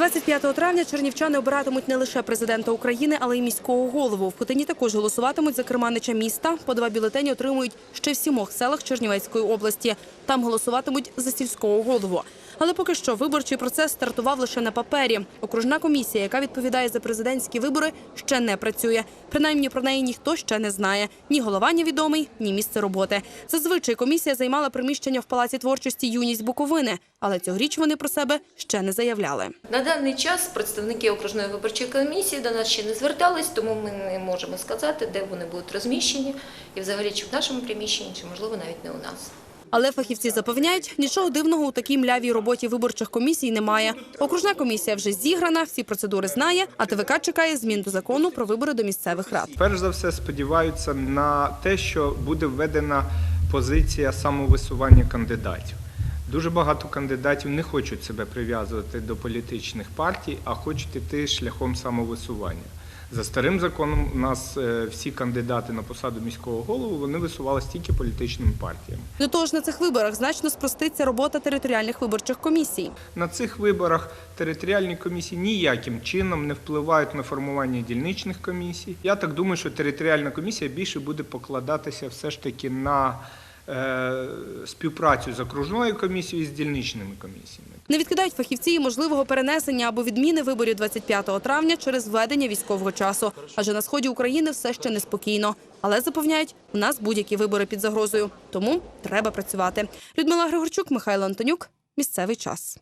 25 травня чернівчани обиратимуть не лише президента України, але й міського голову. В Хотині також голосуватимуть за керманича міста. По два бюлетені отримують ще в сімох селах Чернівецької області. Там голосуватимуть за сільського голову. Але поки що виборчий процес стартував лише на папері. Окружна комісія, яка відповідає за президентські вибори, ще не працює. Принаймні про неї ніхто ще не знає. Ні голова невідомий, ні місце роботи. Зазвичай комісія займала приміщення в палаці творчості Юність Буковини, але цьогоріч вони про себе ще не заявляли. На даний час представники окружної виборчої комісії до нас ще не звертались, тому ми не можемо сказати, де вони будуть розміщені, і взагалі чи в нашому приміщенні, чи можливо навіть не у нас. Але фахівці запевняють, нічого дивного у такій млявій роботі виборчих комісій немає. Окружна комісія вже зіграна, всі процедури знає, а ТВК чекає змін до закону про вибори до місцевих рад. Перш за все сподіваються на те, що буде введена позиція самовисування кандидатів. Дуже багато кандидатів не хочуть себе прив'язувати до політичних партій, а хочуть іти шляхом самовисування. За старим законом у нас е, всі кандидати на посаду міського голову вони висувалися тільки політичними партіями. До того ж, на цих виборах значно спроститься робота територіальних виборчих комісій. На цих виборах територіальні комісії ніяким чином не впливають на формування дільничних комісій. Я так думаю, що територіальна комісія більше буде покладатися все ж таки на співпрацю з окружною комісією і з дільничними комісіями. Не відкидають фахівці і можливого перенесення або відміни виборів 25 травня через введення військового часу. Адже на сході України все ще неспокійно. Але запевняють, у нас будь-які вибори під загрозою. Тому треба працювати. Людмила Григорчук, Михайло Антонюк. Місцевий час.